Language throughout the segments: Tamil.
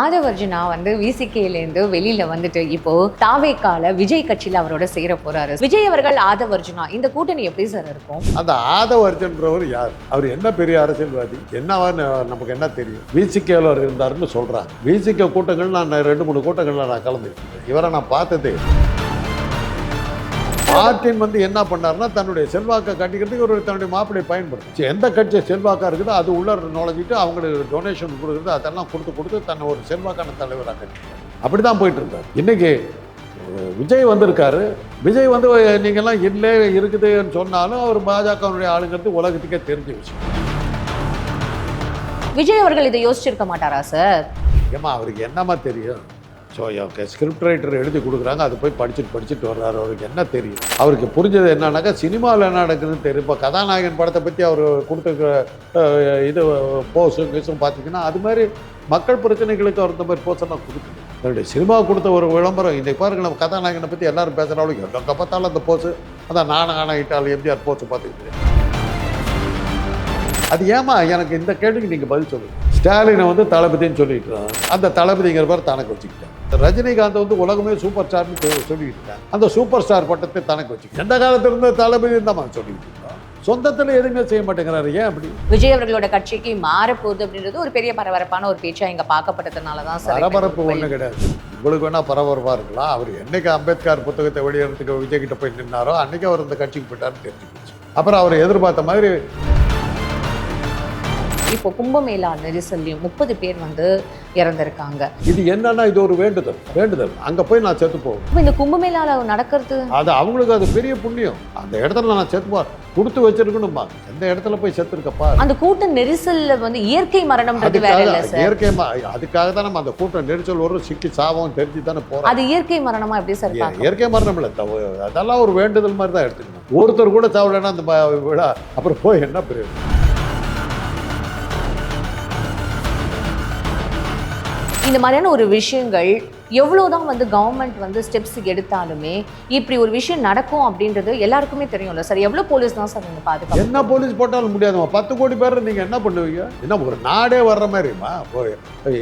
ஆதவர்ஜுனா வந்து விசிகேலேருந்து வெளியில வந்துட்டு இப்போ தாவேக்கால விஜய் கட்சியில் அவரோட சேர போறாரு. விஜய் அவர்கள் ஆதவர்ஜுனா இந்த கூட்டணி எப்படி சார் இருக்கும்? அந்த ஆதவர்ஜன்றவர் யார்? அவர் என்ன பெரிய அரசியல்வாதி? என்னவான்னு நமக்கு என்ன தெரியும்? விசிகேல அவர் இருந்தாருன்னு சொல்றாங்க. விசிகே கூட்டங்கள் நான் ரெண்டு மூணு கூட்டங்கள்ல நான் கலந்துருக்கேன் இவரை நான் பார்த்ததே இல்லை. மார்ட்டின் வந்து என்ன பண்ணாருன்னா தன்னுடைய செல்வாக்கை கட்டிக்கிறதுக்கு ஒரு தன்னுடைய மாப்பிளை பயன்படுத்தும் எந்த கட்சி செல்வாக்கா இருக்குதோ அது உள்ள நுழைஞ்சிட்டு அவங்களுக்கு டொனேஷன் கொடுக்குறது அதெல்லாம் கொடுத்து கொடுத்து தன்னை ஒரு செல்வாக்கான தலைவராக அப்படி தான் போயிட்டு இருந்தார் இன்னைக்கு விஜய் வந்திருக்காரு. விஜய் வந்து நீங்கள்லாம் இல்லை இருக்குதுன்னு சொன்னாலும் அவர் பாஜகவுடைய ஆளுங்கிறது உலகத்துக்கே தெரிஞ்ச விஷயம். விஜய் அவர்கள் இதை யோசிச்சிருக்க மாட்டாரா சார்? ஏமா அவருக்கு என்னம்மா தெரியும்? ஸோ ஸ்கிரிப்ட் ரைட்டர் எழுதி கொடுக்குறாங்க. அது போய் படிச்சுட்டு படிச்சுட்டு வர்றாரு. அவருக்கு என்ன தெரியும்? அவருக்கு புரிஞ்சது என்னன்னாக்கா சினிமாவில் என்ன நடக்குதுன்னு தெரியும். இப்போ கதாநாயகன் படத்தை பற்றி அவர் கொடுத்துருக்குற இது போஸும் கீஸும் பார்த்தீங்கன்னா அது மாதிரி மக்கள் பிரச்சனைகளுக்கு அவர் இந்த மாதிரி போஸ்டெல்லாம் கொடுக்குது தன்னுடைய சினிமா கொடுத்த ஒரு விளம்பரம் இன்றைக்கு பாருங்கள் நம்ம கதாநாயகனை பற்றி எல்லாரும் பேசுகிறாலும் எங்கே பார்த்தாலும் அந்த போஸு அதான் நானும் ஆனாயிட்டால் எம்ஜிஆர் போஸு பார்த்துக்கிட்டு அது ஏமா எனக்கு இந்த கேள்விக்கு நீங்கள் பதில் சொல்லுங்கள் ஸ்டாலினை வந்து தளபதின்னு சொல்லிட்டு அந்த தளபதிங்கிற பேர் தனக்கு வச்சுக்கிட்டேன் ரஜினிகாந்த் வந்து உலகமே சூப்பர் ஸ்டார்னு சொல்லிட்டு இருக்காங்க. அந்த சூப்பர் ஸ்டார் பட்டத்தை தனக்கு வச்சுக்கிட்டேன் எந்த காலத்துல இருந்த தளபதி தான் சொல்லிட்டு இருக்கோம் சொந்தத்தில் எதுவுமே செய்ய மாட்டேங்கிறாரு. ஏன் அப்படி? விஜய் அவர்களோட கட்சிக்கு மாறப்போகுது அப்படின்றது ஒரு பெரிய பரபரப்பான ஒரு பேச்சா இங்க பார்க்கப்பட்டதுனால தான் பரபரப்பு ஒன்றும் கிடையாது. உங்களுக்கு வேணால் பரபரப்பாக இருக்கலாம். அவர் என்னைக்கு அம்பேத்கர் புத்தகத்தை வெளியிடறதுக்கு விஜய் கிட்ட போய் நின்னாரோ அன்னைக்கு அவர் இந்த கட்சிக்கு போயிட்டாருன்னு தெரிஞ்சு போச்சு. அப்புறம் அவர் எதிர்பார்த்த மாதிரி இப்போ கும்பமேளா நெரிசல்லையும் முப்பது பேர் வந்து இறந்திருக்காங்க. இது என்னன்னா இது ஒரு வேண்டுதல் வேண்டுதல். அங்கே போய் நான் செத்து போவேன். இந்த கும்பமேளால நடக்கிறது? அது அவங்களுக்கு அது பெரிய புண்ணியம். அந்த இடத்துல நான் செத்துப்பா கொடுத்து வச்சிருக்கணுமா எந்த இடத்துல போய் செத்துருக்கப்பா? அந்த கூட்ட நெரிசல்ல வந்து இயற்கை சார். இயற்கை அதுக்காக தான் நம்ம அந்த கூட்டம் நெரிசல் வரும் சிக்கி சாவோம் தெரிஞ்சு தானே போறோம். அது இயற்கை மரணமா எப்படி சார் இயற்கை மரணம் இல்லை அதெல்லாம் ஒரு வேண்டுதல் மாதிரி தான் எடுத்துக்கணும். ஒருத்தர் கூட சாவலைன்னா அந்த விழா அப்புறம் போய் என்ன பிரயோஜனம்? இந்த மாதிரியான ஒரு விஷயங்கள் எவ்வளவுதான் வந்து கவர்மெண்ட் வந்து ஸ்டெப்ஸ் எடுத்தாலுமே இப்படி ஒரு விஷயம் நடக்கும் அப்படின்றது எல்லாருக்குமே தெரியும்ல. சார் எவ்வளவு போலீஸ் தான் சார் நீங்க பாதுகாப்பு என்ன போலீஸ் போட்டாலும் முடியாதுமா பத்து கோடி பேர் நீங்க என்ன பண்ணுவீங்க? என்ன ஒரு நாடே வர்ற மாதிரிமா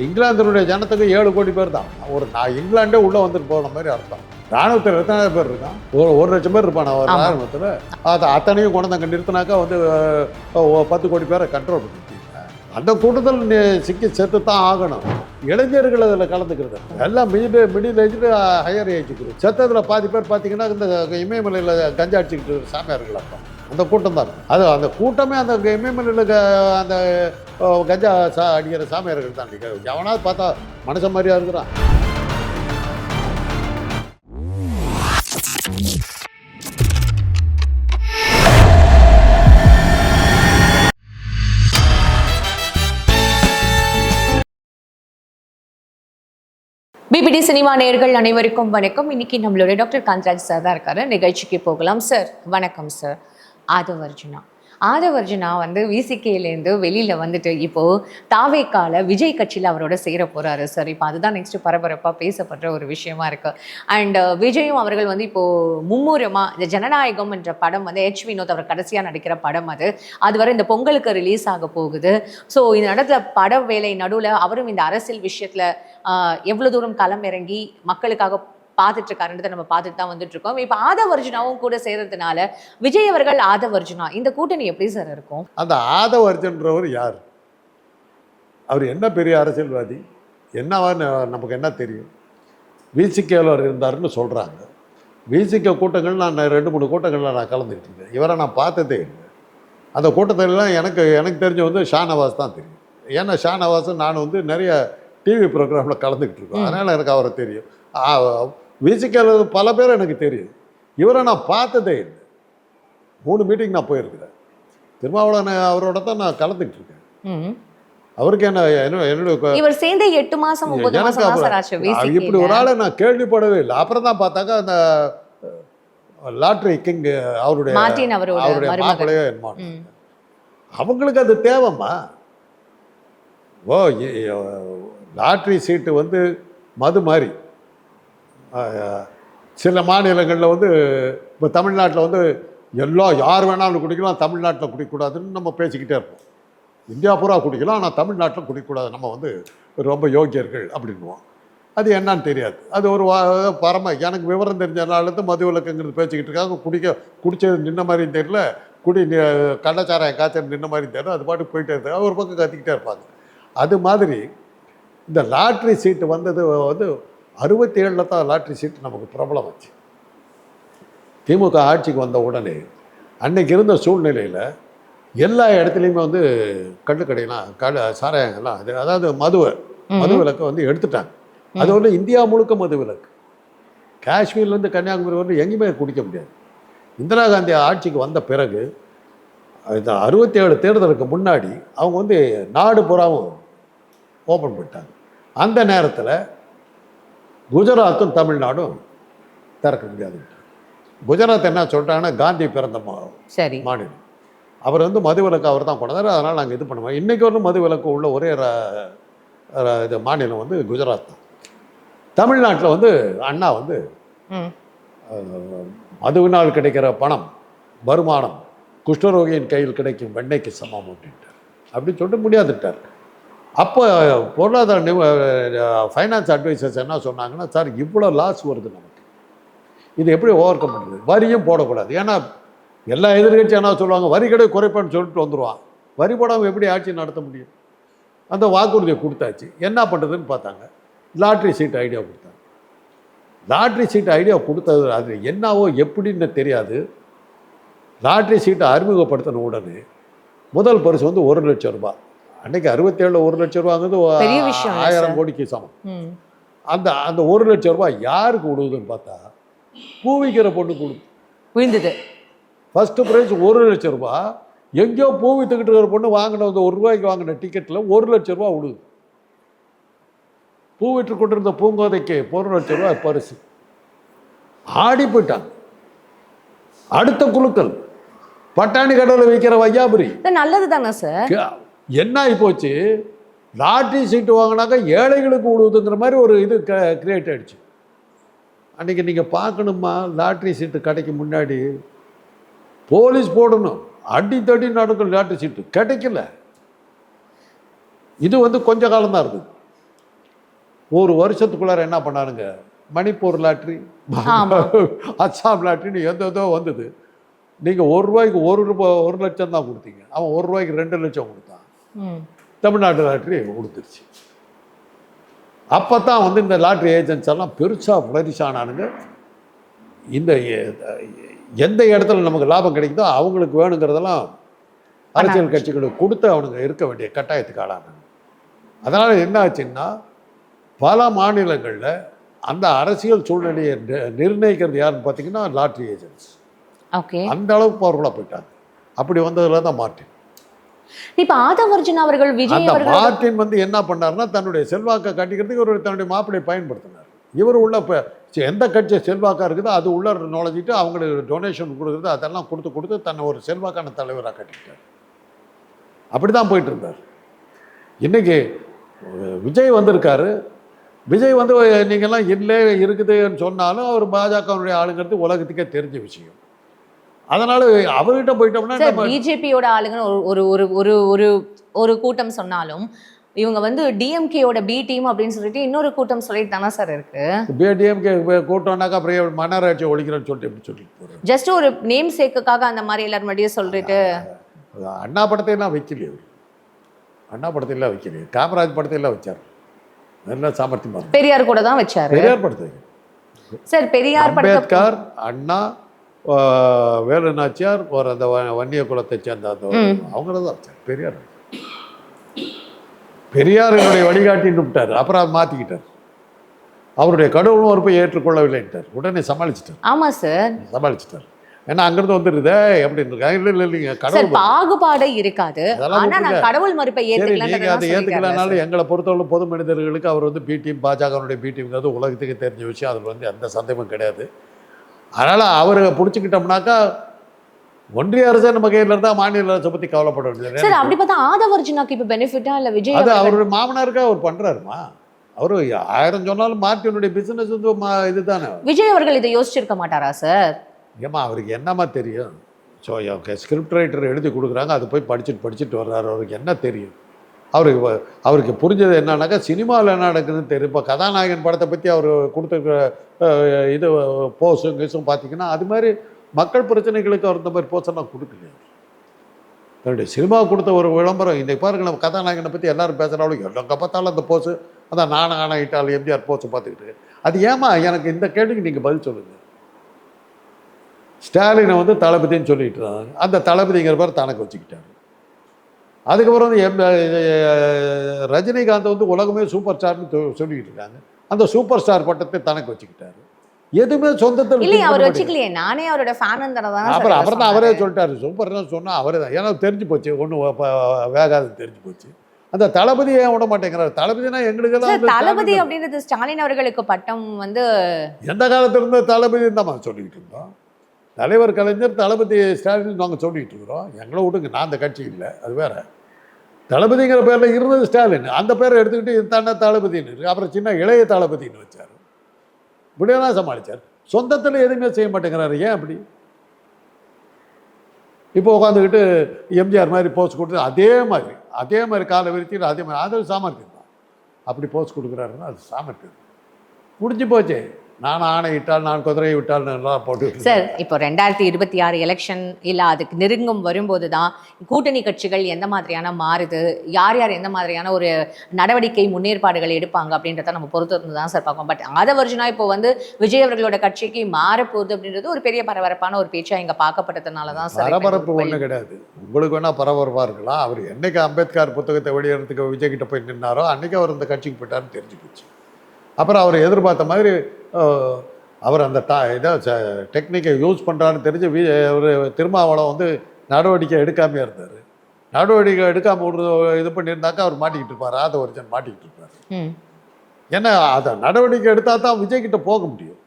இங்கிலாந்தினுடைய ஜனத்துக்கு ஏழு கோடி பேர் தான். ஒரு நான் இங்கிலாண்டே உள்ள வந்துட்டு போன மாதிரி அர்த்தம். ராணுவத்தில் எத்தனை பேர் இருக்கான்? ஒரு ஒரு லட்சம் பேர் இருப்பான் ஒரு. ராணுவத்தில். அது அத்தனையும் கொண்டு வந்து அங்கே நிறுத்தினாக்கா வந்து பத்து கோடி பேரை கண்ட்ரோல் பண்ணிட்டீங்க அந்த கூட்டத்தில் சிக்கி செத்து தான் ஆகணும். இளைஞர்கள் அதில் கலந்துக்கிறது. எல்லாம் middle middle aged higher age group செத்ததில் பாதி பேர் பார்த்தீங்கன்னா இந்த இமயமலையில் கஞ்சா அடிச்சுக்கிட்டு இருக்கிற சாமியார்கள் அப்போ. அந்த கூட்டம் தான். அது அந்த கூட்டமே அந்த இமயமலையில் க- அந்த கஞ்சா சா அடிக்கிற சாமியார்கள் தான். எவனாவது பார்த்தா மனுஷன் மாதிரியா இருக்கிறான். பிபிடி சினிமா நேயர்கள் அனைவருக்கும் வணக்கம். இன்னைக்கு நம்மளோட டாக்டர் காந்தராஜ் சார் தான் இருக்காரு. நிகழ்ச்சிக்கு போகலாம் சார். வணக்கம் சார். ஆதவர்ஜுனா ஆதவர்ஜுனா வந்து விசிகேலேருந்து வெளியில் வந்துட்டு இப்போது தாவேக்கால விஜய் கட்சியில் அவரோட சேர போகிறாரு சார் இப்போ அதுதான் நெக்ஸ்ட் பரபரப்பாக பேசப்படுற ஒரு விஷயமா இருக்குது அண்ட் uh, விஜயும் அவர்கள் வந்து இப்போது மும்முரமாக இந்த ஜனநாயகம் என்ற படம் வந்து ஹெச் வினோத் அவர் கடைசியாக நடிக்கிற படம் அது. அது வரை இந்த பொங்கலுக்கு ரிலீஸ் ஆக போகுது. ஸோ இந்த இடத்துல பட வேலை நடுவில் அவரும் இந்த அரசியல் விஷயத்தில் uh, எவ்வளோ தூரம் களம் இறங்கி மக்களுக்காக பார்த்துட்டு இருக்காருன்றதை நம்ம பார்த்துட்டு தான் வந்துட்டு இருக்கோம் இப்போ ஆதவர்ஜுனாவும் கூட சேர்றதுனால விஜய் அவர்கள் ஆதவர்ஜுனா இந்த கூட்டணி எப்படி சார் இருக்கும்? அந்த ஆதவ அர்ஜுன்றவர் யார்? அவர் என்ன பெரிய அரசியல்வாதி? என்னவான்னு நமக்கு என்ன தெரியும்? விசிகேல அவர் இருந்தாருன்னு சொல்கிறாங்க விசிகே கூட்டங்கள் நான் ரெண்டு மூணு கூட்டங்களில் நான் கலந்துக்கிட்டு இருக்கேன். இவரை நான் பார்த்ததே இல்லை. அந்த கூட்டத்திலலாம் எனக்கு எனக்கு தெரிஞ்ச வந்து ஷானவாஸ் தான் தெரியும். ஏன்னா ஷானவாஸும் நான் வந்து நிறைய டிவி ப்ரோக்ராமில் கலந்துக்கிட்டு இருக்கோம். அதனால் எனக்கு அவரை தெரியும். விசிகேல பல பேர் எனக்கு தெரியும். இவரை நான் பார்த்ததே இல்லை. மூணு மீட்டிங் நான் போயிருக்கிறேன். திருமாவளவன் அவரோட தான் நான் கலந்துக்கிட்டு இருக்கேன். அவருக்கு என்ன என்ன- என்னுடைய இவர் சேர்ந்து எட்டு மாசம் இப்படி ஒரு. ஆளை நான் கேள்விப்படவே இல்லை. அப்புறம் தான் பார்த்தாக்கா அந்த லாட்ரி கிங் அவருடைய அவருடைய மாப்பிள்ளையோ என்னமோ. அவங்களுக்கு அது தேவைம்மா. ஓ லாட்ரி சீட்டு வந்து மது மாதிரி. சில மாநிலங்களில் வந்து இப்போ தமிழ்நாட்டில் வந்து எல்லாம் யார் வேணாலும் குடிக்கலாம் தமிழ்நாட்டில் குடிக்கக்கூடாதுன்னு நம்ம பேசிக்கிட்டே இருப்போம். இந்தியா பூரா குடிக்கலாம் ஆனால் தமிழ்நாட்டில் குடிக்கக்கூடாது. நம்ம வந்து ரொம்ப யோக்கியர்கள் அப்படின்னுவோம். அது என்னன்னு தெரியாது. அது ஒரு பரம எனக்கு விவரம் தெரிஞ்சனாலேருந்து மது விளக்குங்கிறது பேசிக்கிட்டு இருக்காங்க. குடிக்க குடிச்சது நின்ன மாதிரியும் தெரியல. குடி கள்ளச்சாராயம் காய்ச்சல் நின்ன மாதிரியும் தெரியல. அது பாட்டு போயிட்டே இருக்காங்க ஒரு பக்கம் கத்திக்கிட்டே இருப்பாங்க. அது மாதிரி இந்த லாட்ரி சீட்டு வந்தது வந்து அறுபத்தி ஏழில் தான் லாட்ரி சீட்டு நமக்கு பிரபலம் வச்சு திமுக ஆட்சிக்கு வந்த உடனே அன்னைக்கு இருந்த சூழ்நிலையில் எல்லா இடத்துலையுமே வந்து கள்ளுக்கடையெல்லாம் கள்ள சாராயங்கள்லாம் அது அதாவது மதுவை மது விலக்கை வந்து எடுத்துட்டாங்க. அது வந்து இந்தியா முழுக்க மது விலக்கு. காஷ்மீர்லேருந்து கன்னியாகுமரி வந்து எங்கேயுமே குடிக்க முடியாது. இந்திரா காந்தி ஆட்சிக்கு வந்த பிறகு இந்த அறுபத்தி ஏழு தேர்தலுக்கு முன்னாடி அவங்க வந்து நாடு புறாவும் ஓப்பன் பண்ணிட்டாங்க. அந்த நேரத்தில் குஜராத்தும் தமிழ்நாடும் திறக்க முடியாது. குஜராத் என்ன சொல்லிட்டாங்கன்னா காந்தி பிறந்த மா சரி. மாநிலம். அவர் வந்து மது விலக்கு அவர் தான் கொண்டாரு அதனால் நாங்கள் இது பண்ணுவோம். இன்றைக்கி ஒரு மது விலக்கு உள்ள ஒரே இது மாநிலம் வந்து குஜராத் தான். தமிழ்நாட்டில் வந்து அண்ணா வந்து மதுவினால் கிடைக்கிற பணம் வருமானம் குஷ்டரோகியின் கையில் கிடைக்கும் வெண்ணெய்க்கு சமம் அப்படின்ட்டார். அப்படி சொல்லிட்டு முடியாதுட்டார் அப்போ பொருளாதார நிபு ஃபைனான்ஸ் அட்வைசர்ஸ் என்ன சொன்னாங்கன்னா சார் இவ்வளோ லாஸ் வருது நமக்கு. இது எப்படி ஓவர் கம் பண்ணுறது வரியும் போடக்கூடாது. ஏன்னா எல்லா எதிர்கட்சியும் என்ன சொல்லுவாங்க வரி கடை குறைப்பேன்னு சொல்லிட்டு வந்துடுவான் வரி போடாமல் எப்படி ஆட்சி நடத்த முடியும்? அந்த வாக்குறுதியை கொடுத்தாச்சு. என்ன பண்ணுறதுன்னு பார்த்தாங்க. லாட்ரி சீட் ஐடியா கொடுத்தாங்க. லாட்ரி சீட் ஐடியா கொடுத்தது அது என்னவோ எப்படின்னு தெரியாது. லாட்ரி சீட்டை அறிமுகப்படுத்தின உடனே முதல் பரிசு வந்து ஒரு லட்சம் ரூபாய். அன்னைக்கு அறுபத்தேழில் ஒரு லட்சம் ரூபாங்கிறது பெரிய விஷயம் இல்ல ஆயிரம். கோடிக்கு சமம். அந்த அந்த ஒரு லட்சம் ரூபாய் யாருக்கு கொடுக்குதுன்னு பார்த்தா பூ விற்கிற பொண்ணு கொடு விழுந்தது. ஃபஸ்ட்டு ப்ரைஸ் ஒரு லட்சம் ரூபாய் எங்கேயோ பூ வித்துக்கிட்டு இருக்கிற பொண்ணு வாங்கின அந்த ஒரு ரூபாய்க்கு வாங்கின டிக்கெட்டில் ஒரு லட்சம் ரூபாய் விடுது பூ விற்று கொண்டிருந்த பூங்கோதைக்கு ஒரு லட்சம் ரூபாய் பரிசு. ஆடி போயிட்டாங்க அடுத்த குழுக்கள் பட்டாணி கடலில் விற்கிற வையாபுரி. நல்லது தானே சார் என்ன ஆகி போச்சு? லாட்ரி சீட்டு வாங்கினாக்கா ஏழைகளுக்கு விடுவதுங்கிற மாதிரி ஒரு இது க கிரியேட் ஆயிடுச்சு. அன்றைக்கி நீங்கள் பார்க்கணுமா? லாட்ரி சீட்டு கடைக்கு முன்னாடி போலீஸ் போடணும். அடி தடி நடக்கும் லாட்ரி சீட்டு. கிடைக்கல. இது வந்து கொஞ்ச காலம்தான் இருக்குது ஒரு வருஷத்துக்குள்ளார என்ன பண்ணானுங்க? மணிப்பூர் லாட்ரி. அஸ்ஸாம் லாட்ரின்னு எந்த எதோ வந்தது. நீங்கள் ஒரு ரூபாய்க்கு ஒரு ரூபாய் ஒரு லட்சம் தான் கொடுத்தீங்க. அவன் ஒரு ரூபாய்க்கு ரெண்டு லட்சம் கொடுத்தான். தமிழ்நாட்டு லாட்ரி கொடுத்துருச்சு அப்போ தான் வந்து இந்த லாட்ரி ஏஜென்ட்ஸ் எல்லாம் பெருசாக ஃப்ளரிஷ் ஆனானுங்க. இந்த எந்த இடத்துல நமக்கு லாபம் கிடைக்குதோ அவங்களுக்கு வேணுங்கிறதெல்லாம் அரசியல் கட்சிகளுக்கு கொடுத்து அவனுங்க இருக்க வேண்டிய கட்டாயத்துக்கு ஆளானாங்க. அதனால் என்ன ஆச்சுன்னா பல மாநிலங்களில் அந்த அரசியல் சூழ்நிலையை நிர்ணயிக்கிறது யாருன்னு பார்த்தீங்கன்னா லாட்ரி ஏஜென்ட்ஸ். ஓகே. அந்த அளவுக்கு பவர்ஃபுல்லாக போயிட்டாங்க. அப்படி வந்ததுல தான் மார்ட்டின் இப்ப ஆதவர்ஜுன் அவர்கள் விஜய் அவர்கள் மார்ட்டின் வந்து என்ன பண்ணாருன்னா தன்னுடைய செல்வாக்கை காட்டிக்கிறதுக்கு ஒரு தன்னுடைய மாப்பிளையை பயன்படுத்தினார். இவர் உள்ள இப்போ எந்த கட்சி செல்வாக்கா இருக்குதோ அது உள்ள நுழைஞ்சிட்டு அவங்களுக்கு டொனேஷன் கொடுக்குறது அதெல்லாம் கொடுத்து கொடுத்து தன்னை ஒரு செல்வாக்கான தலைவராக கட்டிக்கிட்டார். அப்படி தான் போயிட்டு இருந்தார் இன்னைக்கு அஹ், விஜய் வந்திருக்காரு. விஜய் வந்து நீங்கள்லாம் இல்லை இருக்குதுன்னு சொன்னாலும் அவர் பாஜகவுடைய ஆளுங்கிறது உலகத்துக்கே தெரிஞ்ச விஷயம். அதனால அவர்கிட்ட போயிட்டோம்னா பிஜேபியோட ஆளுங்க ஒரு ஒரு ஒரு ஒரு ஒரு கூட்டம் சொன்னாலும் இவங்க வந்து டிஎம்கேயோட பி டீம் அப்படின்னு சொல்லிட்டு இன்னொரு கூட்டம் சொல்லிட்டு தானே சார் இருக்கு? டிஎம்கே கூட்டம்னாக்கா அப்புறம் மன்னராட்சி ஒழிக்கிறேன்னு சொல்லிட்டு எப்படி சொல்லிட்டு போகிறேன் ஜஸ்ட் ஒரு நேம் சேக்குக்காக அந்த மாதிரி எல்லாரும் முன்னாடியே சொல்லிட்டு. அண்ணா படத்தையெல்லாம் வைக்கலையே அண்ணா படத்தையெல்லாம் வைக்கலையே. காமராஜ் படத்தையெல்லாம் வச்சார். நல்லா சாமர்த்தியமாக. பெரியார் கூட தான் வச்சாரு. பெரியார் படத்தை. சார் பெரியார் அம்பேத்கர் அண்ணா வேலு நாச்சியார் ஒரு அந்த வன்னிய குலத்தை சேர்ந்த அந்த அவங்கள தான் வச்சார் பெரியார். பெரியார் என்னுடைய வழிகாட்டின்னு விட்டார் அப்புறம் அதை மாற்றிக்கிட்டார் அவருடைய கடவுள் மறுப்பை ஏற்றுக்கொள்ளவில்லைன்ட்டார். உடனே சமாளிச்சிட்டார். ஆமா சார். சமாளிச்சிட்டார். ஏன்னா அங்கிருந்து வந்துருதே அப்படின்னு இருக்காங்க இல்லை இல்லை இல்லைங்க கடவுள் பாகுபாடே இருக்காது. கடவுள் மறுப்பை நீங்க அதை ஏத்துக்கலனாலும் எங்களை பொறுத்தவரை பொது மனிதர்களுக்கு அவர் வந்து பிடிஎம் பாஜகனுடைய பிடிஎம்ங்கிறது உலகத்துக்கு தெரிஞ்ச விஷயம். அதில் வந்து எந்த சந்தேகமும் கிடையாது. அதனால அவரை பிடிச்சிக்கிட்டோம்னாக்கா ஒன்றிய அரசே நம்ம கையில் இருந்தால் மாநில அரசை பற்றி கவலைப்பட வேண்டியது சார் அப்படி பார்த்தா ஆதவர்ஜுனாக்கு இப்ப பெனிஃபிட்டா இல்ல விஜய் அது அவருடைய மாமனாருக்கா அவர் பண்றாருமா? அவர் ஆயிரம் சொன்னாலும் மார்ட்டினுடைய பிசினஸ் வந்து மா- இதுதானே. விஜய் அவர்கள் இதை யோசிச்சிருக்க மாட்டாரா சார்? ஏமா அவருக்கு என்னம்மா தெரியும்? ஸோ ஸ்கிரிப்ட் ரைட்டர் எழுதி கொடுக்குறாங்க அது போய் படிச்சுட்டு படிச்சுட்டு வர்றாரு அவருக்கு என்ன தெரியும்? அவருக்கு அவருக்கு புரிஞ்சது என்னன்னாக்கா சினிமாவில் என்ன நடக்குதுன்னு தெரியும் இப்போ கதாநாயகன் படத்தை பற்றி அவர் கொடுத்துருக்க இது போஸும் கீஸும் பார்த்தீங்கன்னா அது மாதிரி மக்கள் பிரச்சனைகளுக்கு அவர் இந்த மாதிரி போஸெல்லாம் கொடுக்கல தன்னுடைய சினிமா கொடுத்த ஒரு விளம்பரம் இன்றைக்கு பாருங்க நம்ம கதாநாயகனை பற்றி எல்லாரும் பேசுகிறாலும் எல்லாம் பார்த்தாலும் அந்த போஸு அதான் நானும் ஆனாயிட்டால் எம்ஜிஆர் போஸை பார்த்துக்கிட்டு அது ஏமா எனக்கு இந்த கேள்விக்கு நீங்கள் பதில் சொல்லுங்கள் ஸ்டாலினை வந்து தளபதின்னு சொல்லிட்டு இருந்தாங்க. அந்த தளபதிங்கிற பேர் தனக்கு வச்சுக்கிட்டாரு. அதுக்கப்புறம் வந்து எம் ரஜினிகாந்த் வந்து உலகமே சூப்பர் ஸ்டார்னு சொல்லிக்கிட்டு இருக்காங்க அந்த சூப்பர் ஸ்டார் பட்டத்தை தனக்கு வச்சுக்கிட்டாரு. எதுவுமே சொந்தத்தில் இல்லையே அவர் வச்சுக்கலையே. நானே அவரோட ஃபேன் அப்புறம் அப்புறம் தான் அவரே சொல்லிட்டாரு. சூப்பர்னு சொன்னா அவரே தான். ஏன்னா தெரிஞ்சு போச்சு. ஒன்றும் வேகாது தெரிஞ்சு போச்சு. அந்த தளபதி ஏன் விட மாட்டேங்கிறாரு? தளபதினா வந்து தளபதி ஸ்டாலின் அப்படின்றது ஸ்டாலின் அவர்களுக்கு பட்டம் வந்து எந்த காலத்துல இருந்த தளபதி தான் சொல்லிக்கிட்டு இருந்தோம். தலைவர் கலைஞர் தளபதி ஸ்டாலின் நாங்கள் சொல்லிக்கிட்டு இருக்கிறோம். எங்களை விட்டுங்க நான் அந்த கட்சி இல்லை அது வேற. தளபதிங்கிற பேரில் இருந்தது ஸ்டாலின். அந்த பேரை எடுத்துக்கிட்டு இது தளபதினு தளபதின்னு இருக்கு. அப்புறம் சின்ன இளைய தளபதின்னு வச்சார். இப்படியெல்லாம் சமாளிச்சார். சொந்தத்தில் எதுவுமே செய்ய மாட்டேங்கிறாரு. ஏன் அப்படி? இப்போ உட்காந்துக்கிட்டு எம்ஜிஆர் மாதிரி போஸ்ட் கொடுத்து அதே மாதிரி அதே மாதிரி காலை விரித்திட்டு அதே மாதிரி அது சாமர்த்தியம் தான். அப்படி போஸ்ட் கொடுக்குறாருன்னா அது சாமர்த்தியம். முடிஞ்சு போச்சு. நான் ஆணை விட்டால் நான் குதிரையை எல்லாம் போட்டு சார் இப்போ ரெண்டாயிரத்தி இருபத்தி ஆறு எலெக்ஷன் இல்ல அதுக்கு நெருங்கும் வரும்போது தான் கூட்டணி கட்சிகள் எந்த மாதிரியான மாறுது யார் யார் எந்த மாதிரியான ஒரு நடவடிக்கை முன்னேற்பாடுகள் எடுப்பாங்க அப்படின்றத நம்ம பொறுத்து இருந்து தான் சார் பார்ப்போம் பட் ஆத வருஷனா இப்போ வந்து விஜய் அவர்களோட கட்சிக்கு மாறப்போகுது அப்படின்றது ஒரு பெரிய பரபரப்பான ஒரு பேச்சா இங்க பார்க்கப்பட்டதுனால தான் சார் பரபரப்பு ஒன்றும் கிடையாது. உங்களுக்கு வேணால் பரபரப்பாக இருக்கலாம். அவர் என்னைக்கு அம்பேத்கர் புத்தகத்தை வெளியிடறதுக்கு விஜய் கிட்ட போய் நின்னாரோ அன்னைக்கு அவர் இந்த கட்சிக்கு போயிட்டாருன்னு தெரிஞ்சு போச்சு. அப்புறம் அவர் எதிர்பார்த்த மாதிரி அவர் அந்த டா இதை டெக்னிக்கை யூஸ் பண்ணுறான்னு தெரிஞ்சு வி அவர் திருமாவளம் வந்து நடவடிக்கை எடுக்காமையே இருந்தார் நடவடிக்கை எடுக்காம விடுறது இது பண்ணியிருந்தாக்கா அவர் மாட்டிக்கிட்டு இருப்பார் ஆத ஒரிஜன் மாட்டிக்கிட்டு இருப்பார். ஏன்னா அதை நடவடிக்கை எடுத்தால் தான் விஜய் கிட்ட போக முடியும்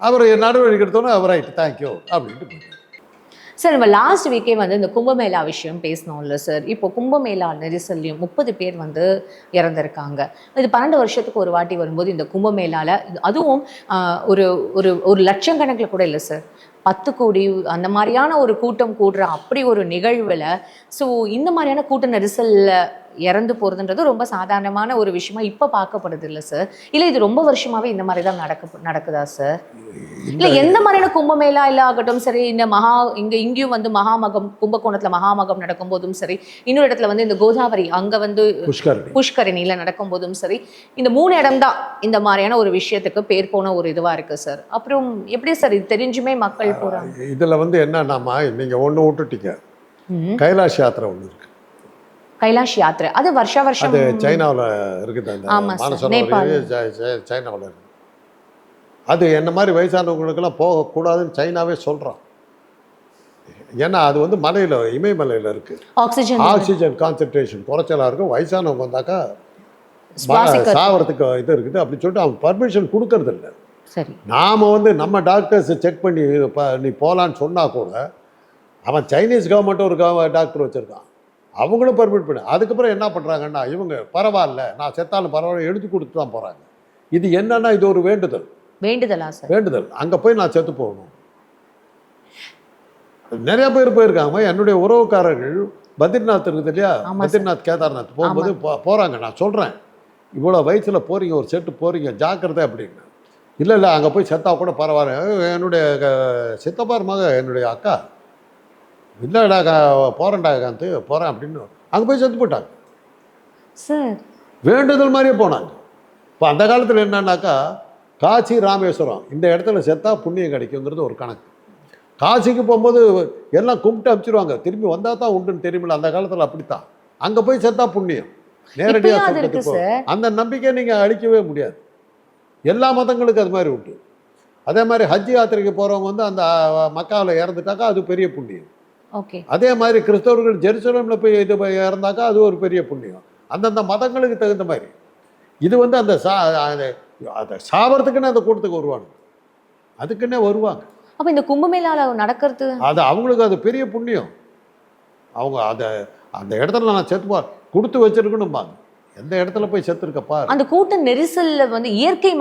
அவர் நடவடிக்கை எடுத்தோன்னே அவர் ரைட்டு தேங்க்யூ அப்படின்ட்டு போயிட்டார். சார் நம்ம லாஸ்ட் வீக்கே வந்து இந்த கும்பமேளா விஷயம் பேசணும்ல சார் இப்போ கும்பமேளா நெரிசல்லையும் முப்பது பேர் வந்து இறந்திருக்காங்க. இது பன்னெண்டு வருஷத்துக்கு ஒரு வாட்டி வரும்போது இந்த கும்பமேளாவில் அதுவும் ஒரு ஒரு ஒரு ஒரு லட்சக்கணக்கில் கூட இல்லை சார் பத்து கோடி அந்த மாதிரியான ஒரு கூட்டம் கூடுற அப்படி ஒரு நிகழ்வில் ஸோ இந்த மாதிரியான கூட்ட நெரிசலில் இறந்து போகிறதுன்றது ரொம்ப சாதாரணமான ஒரு விஷயமா இப்போ பார்க்கப்படுது இல்லை சார் இல்லை இது ரொம்ப வருஷமாவே இந்த மாதிரி தான் நடக்க நடக்குதா சார் இல்ல எந்த மாதிரியான கும்பமேளா இல்ல ஆகட்டும் சரி இந்த மகா இங்க இங்கேயும் வந்து மகாமகம் கும்பகோணத்துல மகாமகம் நடக்கும்போதும் சரி இன்னொரு இடத்துல வந்து இந்த கோதாவரி அங்க வந்து புஷ்கரணி. புஷ்கரணியில நடக்கும்போதும் சரி இந்த மூணு இடம்தான் இந்த மாதிரியான ஒரு விஷயத்துக்கு பேர் போன ஒரு இதுவா இருக்கு சார் அப்புறம் எப்படி சார் இது தெரிஞ்சுமே மக்கள் போறாங்க? இதில் வந்து என்னன்னாமா நீங்கள் ஒன்று விட்டுட்டீங்க. கைலாஷ் யாத்திரை ஒன்று இருக்கு. கைலாஷ் யாத்திரை. அது வருஷா வருஷம் அது சைனாவில் இருக்குது அந்த. சைனாவில் இருக்கு. அது என்ன மாதிரி வயசானவங்களுக்கெல்லாம் போகக்கூடாதுன்னு சைனாவே சொல்கிறான் ஏன்னா அது வந்து மலையில் இமயமலையில் இருக்கு. ஆக்சிஜன் ஆக்சிஜன் கான்சன்ட்ரேஷன் குறைச்சலாக இருக்கும். வயசானவங்க வந்தாக்கா சாவறதுக்கு இது இருக்குது. அப்படின்னு சொல்லிட்டு அவன் பர்மிஷன் கொடுக்கறது இல்லை. சரி. நாம் வந்து நம்ம டாக்டர்ஸை செக் பண்ணி நீ போகலான்னு சொன்னால் கூட அவன் சைனீஸ் கவர்மெண்ட் ஒரு டாக்டர் வச்சுருக்கான். அவங்களும் பர்மிட் பண்ணு. அதுக்கப்புறம் என்ன பண்ணுறாங்கன்னா இவங்க பரவாயில்ல நான் செத்தாலும் பரவாயில்ல எழுதி கொடுத்து தான் போகிறாங்க இது என்னன்னா இது ஒரு வேண்டுதல். வேண்டுதலா சார் வேண்டுதல். அங்கே போய் நான் செத்து போகணும். நிறைய பேர் போயிருக்காங்க. என்னுடைய உறவுக்காரர்கள் பத்ரிநாத் இருக்குது இல்லையா. பத்ரிநாத் கேதார்நாத் போகும்போது போகிறாங்க நான் சொல்கிறேன் இவ்வளோ வயசில் போகிறீங்க ஒரு செட்டு போகிறீங்க ஜாக்கிரதை அப்படின்னு. இல்லை இல்லை அங்கே போய் செத்தா கூட பரவாயில்ல. என்னுடைய சித்தப்பார் மக என்னுடைய அக்கா. இல்லைடா கா போகிறேன்டா காந்து போகிறேன் அப்படின்னு அங்கே போய் செத்து போயிட்டாங்க. சார். வேண்டுதல் மாதிரியே போனாங்க. இப்போ அந்த காலத்தில் என்னன்னாக்கா காசி ராமேஸ்வரம் இந்த இடத்துல செத்தா புண்ணியம் கிடைக்குங்கிறது ஒரு கணக்கு. காசிக்கு போகும்போது எல்லாம் கும்பிட்டு அனுப்பிச்சிருவாங்க திரும்பி வந்தால் தான் உண்டுன்னு தெரியுமில்ல அந்த காலத்தில் அப்படித்தான். அங்கே போய் செத்தா புண்ணியம். நேரடியாக இப்பயும் அது இருக்கு சொல்றதுக்கு சார். அந்த நம்பிக்கையை நீங்கள் அழிக்கவே முடியாது. எல்லா மதங்களுக்கும் அது மாதிரி உண்டு. அதே மாதிரி ஹஜ் யாத்திரைக்கு போகிறவங்க வந்து அந்த மக்காவில் இறந்துட்டாக்கா அது பெரிய புண்ணியம். அதே மாதிரி கிறிஸ்தவர்கள் ஜெருசலேமில் போய் இது போய் இறந்தாக்கா அது ஒரு பெரிய புண்ணியம். அந்தந்த மதங்களுக்கு தகுந்த மாதிரி. இது வந்து அந்த சா அந்த- அதை சாவறதுக்குன்னு அந்த கூட்டத்துக்கு வருவாங்க. அதுக்குன்னே வருவாங்க. அப்ப இந்த கும்பமேளால நடக்கிறது? அது அவங்களுக்கு அது பெரிய புண்ணியம். அவங்க அதை அந்த இடத்துல நான் செத்து போ கொடுத்து வச்சிருக்கணும்பாங்க. எந்த இடத்துல போய் செத்துருக்க பாரு. அந்த கூட்ட நெரிசல்ல வந்து இயற்கை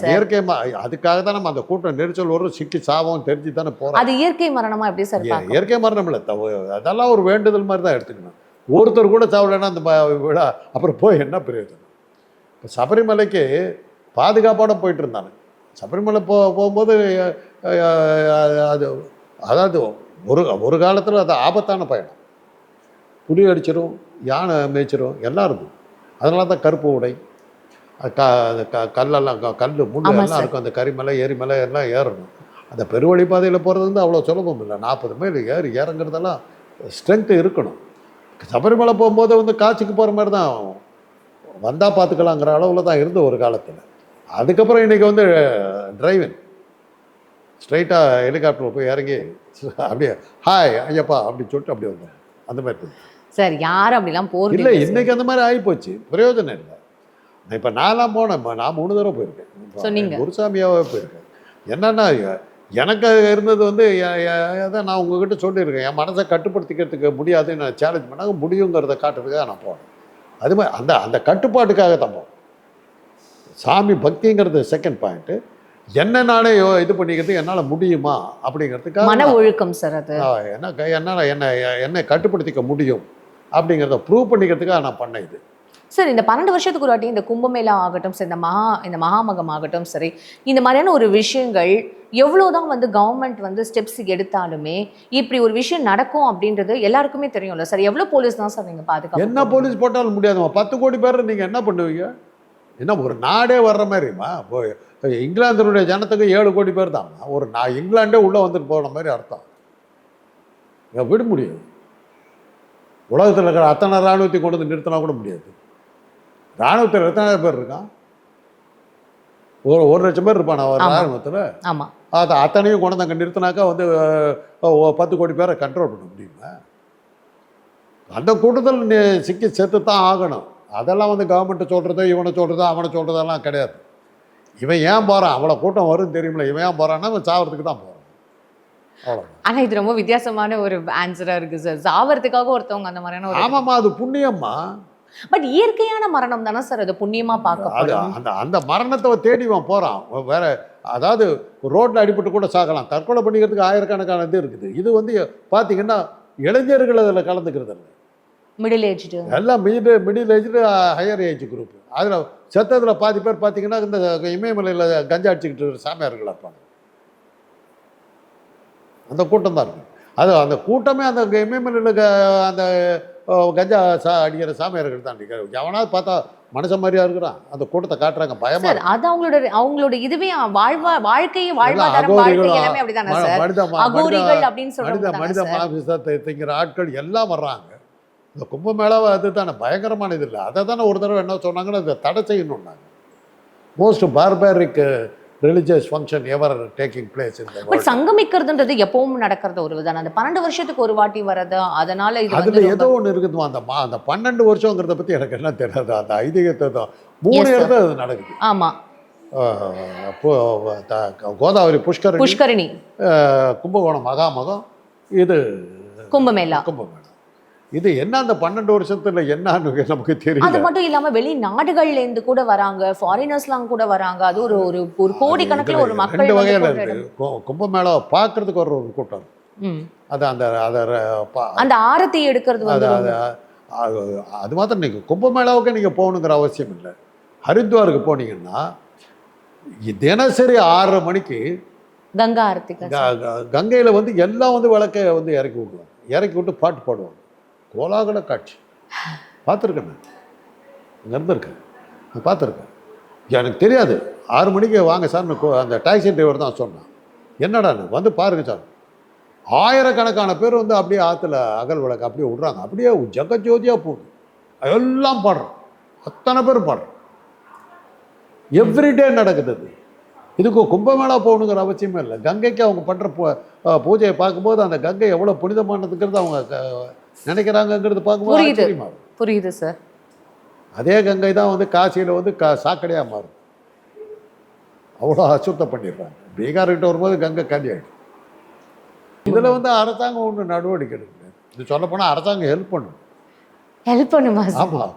சார். இயற்கை அதுக்காக தான் நம்ம அந்த கூட்டம் நெரிசல் வரும் சிக்கி சாவோம் தெரிஞ்சு தானே போறோம். அது இயற்கை மரணமா எப்படி சார் இயற்கை மரணம் இல்லை அதெல்லாம் ஒரு வேண்டுதல் மாதிரி தான் எடுத்துக்கணும். ஒருத்தர் கூட சாவலைன்னா அந்த விழா அப்புறம் போய் என்ன பிரயோஜனம்? இப்போ சபரிமலைக்கு பாதுகாப்போட போயிட்டு இருந்தாங்க சபரிமலை போ போகும்போது அது அதாவது ஒரு ஒரு காலத்தில் அது ஆபத்தான பயணம். புலி அடிச்சிரும் யானை மேய்ச்சிரும் எல்லாம் இருக்கும். அதனால தான் கருப்பு உடை க க கல்லெல்லாம் கல் முள் எல்லாம். இருக்கும். அந்த கரிமலை எரிமலை எல்லாம் ஏறணும். அந்த பெருவழி பாதையில் போகிறது வந்து அவ்வளோ சுலபம் இல்லை. நாற்பது மைல் ஏறி இறங்குறதெல்லாம் ஸ்ட்ரென்த்து இருக்கணும். சபரிமலை போகும்போது வந்து காட்சிக்கு போகிற மாதிரி தான் வந்தால் பார்த்துக்கலாங்கிற அளவில் தான் இருந்த ஒரு காலத்தில். அதுக்கப்புறம் இன்றைக்கி வந்து டிரைவிங் ஸ்ட்ரைட்டாக ஹெலிகாப்டரில் போய் இறங்கி அப்படியே ஹாய் ஐயப்பா அப்படி சொல்லிட்டு அப்படியே வந்தேன் அந்த மாதிரி. சார் யாரும் அப்படிலாம் போறது இல்லை. இன்னைக்கு அந்த மாதிரி ஆகிப்போச்சு. பிரயோஜனம் இல்லை. இப்போ நான்லாம் போனேன் நான் மூணு தடவை போயிருக்கேன். சொன்னீங்க. குருசாமியாவே போயிருக்கேன். என்னன்னா எனக்கு இருந்தது வந்து அதான் நான் உங்ககிட்ட சொல்லியிருக்கேன். என் மனசை கட்டுப்படுத்திக்கிறதுக்கு முடியாதுன்னு நான் சேலஞ்ச் பண்ணாங்க. முடியுங்கிறத காட்டுறதுக்காக நான் போனேன். அது மாதிரி அந்த அந்த கட்டுப்பாட்டுக்காக தான் போனேன். சாமி பக்திங்கிறது செகண்ட் பாயிண்ட்டு என்ன நானே இது பண்ணிக்கிறது என்னால் முடியுமா அப்படிங்கிறதுக்காக மன நான் ஒழுக்கம் சார் அது. என்ன என்னால் என்னை என்னை கட்டுப்படுத்திக்க முடியும். அப்படிங்கிறத ப்ரூவ் பண்ணிக்கிறதுக்காக நான் பண்ணேன் இது. சார் இந்த பன்னெண்டு வருஷத்துக்கு ஒரு வாட்டி இந்த கும்பமேளா ஆகட்டும் சரி இந்த மகா இந்த மகாமகம் ஆகட்டும் சரி இந்த மாதிரியான ஒரு விஷயங்கள் எவ்வளோதான் வந்து கவர்மெண்ட் வந்து ஸ்டெப்ஸ் எடுத்தாலுமே இப்படி ஒரு விஷயம் நடக்கும் அப்படின்றது எல்லாருக்குமே தெரியும்ல. சார் எவ்வளோ போலீஸ் தான் சார் நீங்க பாதுகாப்பு என்ன போலீஸ் போட்டாலும் முடியாதுமா பத்து கோடி பேர் நீங்கள் என்ன பண்ணுவீங்க? என்ன ஒரு நாடே வர்ற மாதிரிம்மா? இப்போ இங்கிலாந்தினுடைய ஜனத்துக்கு ஏழு கோடி பேர் தான் ஒரு நான் இங்கிலாண்டே உள்ளே வந்துட்டு போன மாதிரி அர்த்தம். விட முடியும் உலகத்தில் இருக்கிற அத்தனை இராணுவத்தை கொண்டு வந்து நிறுத்தினா கூட முடியாது. இராணுவத்தில் எத்தனை பேர் இருக்கான்? ஒரு ஒரு லட்சம் பேர் இருப்பான் ஒரு. இராணுவத்தில்? ஆமா. அது அத்தனையும் கொண்டு அங்கே நிறுத்தினாக்கா வந்து பத்து கோடி பேரை கண்ட்ரோல் பண்ண முடியுமா? அந்த கூட்டத்தில் நீ சிக்கி செத்து தான் ஆகணும். அதெல்லாம் வந்து கவர்மெண்ட்டை சொல்கிறதோ இவனை சொல்கிறதோ அவனை சொல்கிறதெல்லாம் கிடையாது. இவன் ஏன் போகிறான் அவ்வளோ கூட்டம் வரும் தெரியுமில்ல. இவன் ஏன் போகிறான்னா இவன் சாவறதுக்கு தான் போகிறான் அவ்வளோ ஆனா இது ரொம்ப வித்தியாசமான ஒரு ஆன்சரா இருக்கு சார் சாவறதுக்காக ஒருத்தவங்க அந்த மாதிரியான ஒரு ஆமாம்மா அது புண்ணியம்மா. பட் இயற்கையான மரணம் தானே சார் அது புண்ணியமா பார்க்கப்படும். அந்த அந்த மரணத்தை தேடி அவன் போகிறான் வேற அதாவது ரோட்டில் அடிபட்டு கூட சாகலாம். தற்கொலை பண்ணிக்கிறதுக்கு ஆயிரக்கணக்கான இது இருக்குது. இது வந்து பார்த்தீங்கன்னா இளைஞர்கள் அதில் கலந்துக்கிறது இல்லை. மிடில் ஏஜ்டு எல்லாம் middle middle aged higher age group அதில் செத்ததில் பாதி பேர் பார்த்தீங்கன்னா இந்த இமயமலையில் கஞ்சா அடிச்சுக்கிட்டு சாமியார்கள் இருப்பாங்க. அந்த கூட்டம் தான் இருக்கு. அது அந்த கூட்டமே அந்த க அந்த கஞ்சா சா அடிக்கிற சாமியார்கள் தான் அடிக்கிற எவனாவது பார்த்தா மனுஷன் மாதிரியா இருக்கிறான். அந்த கூட்டத்தை காட்டுறாங்க. பயமா அது அவங்களோட அவங்களோட இதுவே வாழ்வா வாழ்க்கையை மனித மனித மனித மாபிசத்தை திங்கிற ஆட்கள் எல்லாம் வர்றாங்க. இந்த கும்பமேளாவை அதுதானே பயங்கரமான இது இல்லை. அதை தானே ஒரு தடவை என்ன சொன்னாங்கன்னா அதை தடை செய்யணும்னாங்க. Most barbaric religious function ever taking place இந்த பட் சங்கமிக்கிறதுன்றது எப்பவும் நடக்கிறது ஒரு விதானம் அந்த பன்னெண்டு வருஷத்துக்கு ஒரு வாட்டி வர்றது அதனால இது அதில் ஏதோ ஒன்று இருக்குதுமா? அந்த மா அந்த பன்னெண்டு வருஷங்கிறத பற்றி எனக்கு என்ன தெரியாது. அந்த ஐதீகத்தை தான். மூணு. இடத்துல அது நடக்குது. ஆமா. கோதாவரி புஷ்கரணி புஷ்கரணி. கும்பகோணம் மகாமகம் இது கும்பமேளா. கும்பமேளா. இது என்ன அந்த பன்னெண்டு வருஷத்துல என்னன்னு நமக்கு அது தெரியல மட்டும் இல்லாம வெளி நாடுகள்ல இருந்து கூட வராங்க ஃபாரினர்ஸ்லாம் கூட வராங்க. அது ஒரு ஒரு ஒரு கோடி கணக்குல ஒரு மக்கள் ரெண்டு வகையில இருக்கு. இடம். கு- கும்பமேளாவை பார்க்கறதுக்கு ஒரு ஒரு கூட்டம். அது அந்த அதை அந்த ஆரத்தி எடுக்கிறது அது அது அது- அது மாத்திரம் நீங்கள் கும்பமேளாவுக்கு நீங்கள் போகணுங்கிற அவசியம் இல்லை. ஹரித்வாருக்கு போனீங்கன்னா தினசரி ஆறரை மணிக்கு கங்கா க- கங்கையில வந்து எல்லாம் வந்து விளக்க வந்து இறக்கி விடுவாங்க. இறக்கி விட்டு பாட்டு பாடுவாங்க. கோலாகல காட்சி. பார்த்துருக்கேன் நான். அங்கே இருந்திருக்கேன். நான் பார்த்துருக்கேன். எனக்கு தெரியாது. ஆறு மணிக்கு வாங்க சார் அந்த டாக்ஸி டிரைவர் தான் சொன்னான். என்னடான்னு வந்து பாருங்க சார். ஆயிரக்கணக்கான பேர் வந்து அப்படியே ஆற்றுல அகல் விளக்கு அப்படியே விடுறாங்க. அப்படியே ஜெகஜோதியாக போகுது. எல்லாம் பாடுறோம். அத்தனை பேர் பாடுறோம். எவ்ரிடே நடக்குது அது. இதுக்கு கும்பமேளா போகணுங்கிற அவசியமே இல்லை. கங்கைக்கு அவங்க பண்ணுற பூ பூஜையை பார்க்கும்போது அந்த கங்கை எவ்வளோ புனிதமானதுங்கிறது அவங்க க- நினைக்கிறாங்கங்கிறது பார்க்கும்போது புரியுது. புரியுது சார் அதே கங்கை தான் வந்து காசியில் வந்து க சாக்கடையாக மாறும். அவ்வளோ அசுத்தம் பண்ணிடுறாங்க. பீகார்கிட்ட வரும்போது கங்கை காலி ஆகிடும் இதில் வந்து அரசாங்கம் ஒன்று நடவடிக்கை எடுக்குது. இது சொல்லப்போனால் அரசாங்கம் ஹெல்ப் பண்ணும். ஹெல்ப் பண்ணுமா ஆமாம்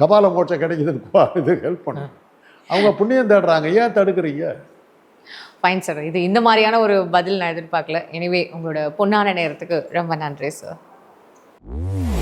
கபால மோட்சம் கிடைக்குதுன்னு இது ஹெல்ப் பண்ணும். அவங்க புண்ணியம் தேடுறாங்க. ஏன் தடுக்கிறீங்க? ஃபைன் சார் இது இந்த மாதிரியான ஒரு பதில் நான் எதிர்பார்க்கல. எனிவே உங்களோட பொன்னான நேரத்துக்கு ரொம்ப நன்றி சார் Ooh.